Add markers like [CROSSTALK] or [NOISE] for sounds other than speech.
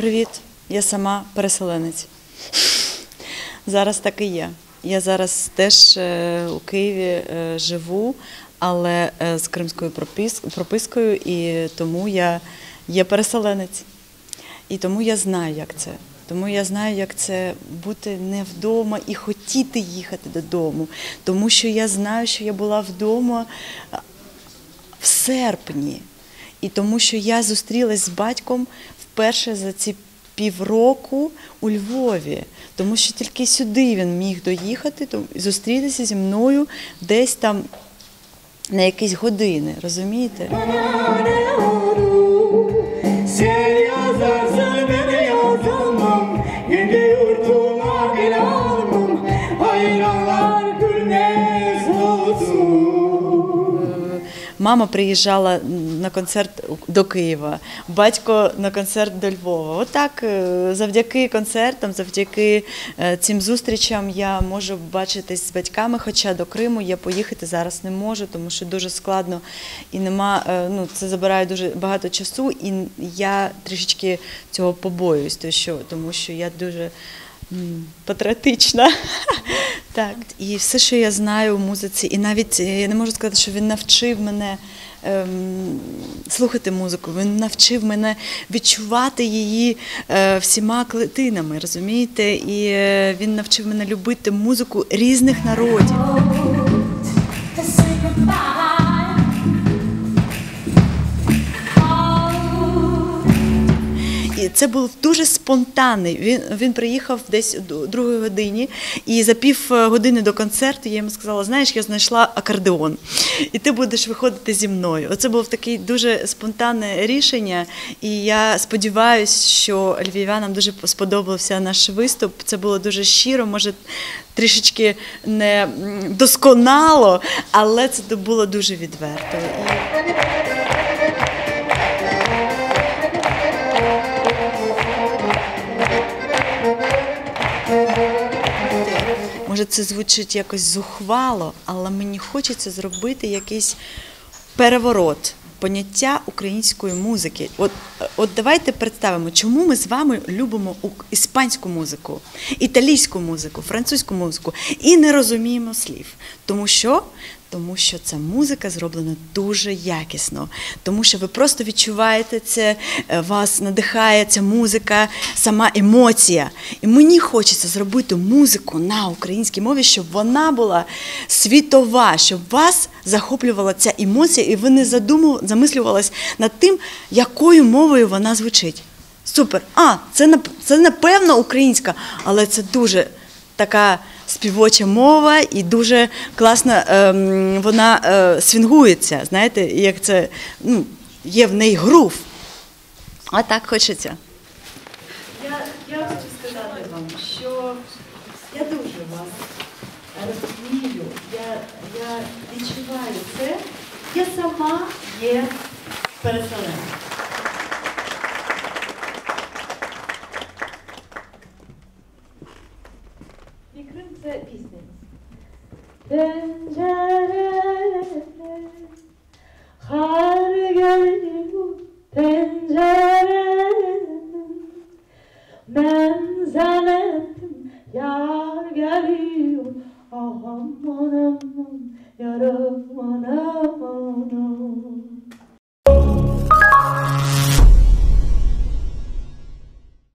Привіт, я сама переселенець. Зараз так і є. Я зараз теж е, у Києві е, живу, але е, з кримською пропискою, і тому я є переселенець. І тому я знаю, як це. Тому я знаю, як це бути не вдома і хотіти їхати додому. Тому що я знаю, що я була вдома в серпні. І тому що я зустрілась з батьком вперше за ці півроку у Львові, тому що тільки сюди він міг доїхати, зустрітися зі мною десь там на якісь години, розумієте? Hayranlar gülmez olsun Мама приїжджала на концерт до Києва, батько на концерт до Львова. Отак, е, завдяки концертам, завдяки е, цим зустрічам я можу бачитись з батьками, хоча до Криму я поїхати зараз не можу, тому що дуже складно і нема. е, Ну, це забирає дуже багато часу, і я трішечки цього побоююсь, то що, тому що я дуже. Патріотична. [LAUGHS] Так, і все, що я знаю у музиці, і навіть е, я не можу сказати, що він навчив мене ем, слухати музику, він навчив мене відчувати її е, всіма клетинами, розумієте? І е, він навчив мене любити музику різних народів. Це був дуже спонтанний. Він, він приїхав десь до другої годині, і за пів е, години до концерту я йому сказала: знаєш, я знайшла акордеон, і ти будеш виходити зі мною. Оце було таке дуже спонтанне рішення. І я сподіваюся, що львів'янам дуже сподобався наш виступ. Це було дуже щиро, може. Трішечки не досконало, але це було дуже відверто. Може, це звучить якось зухвало, але мені хочеться зробити якийсь переворот поняття української музики. От, от давайте представимо, чому ми з вами любимо іспанську музику, італійську музику, французьку музику і не розуміємо слів. Тому що? Тому що ця музика зроблена дуже якісно, тому що ви просто відчуваєте це, е, вас надихає ця музика, сама емоція. І мені хочеться зробити музику на українській мові, щоб вона була світова, щоб вас захоплювала ця емоція, і ви не задумували, замислювались над тим, якою мовою вона звучить. Супер. А, це це напевно українська, але це дуже така співоча мова і дуже класно ем, вона е, свінгується. Знаєте, як це ну, є в неї грув. А так хочеться. Я, я хочу сказати вам, що я дуже вас розумію, я, я відчуваю це. Я сама є переселенцем. Pencerede kar geliyor pencereden Ben zannettim yar aman aman anam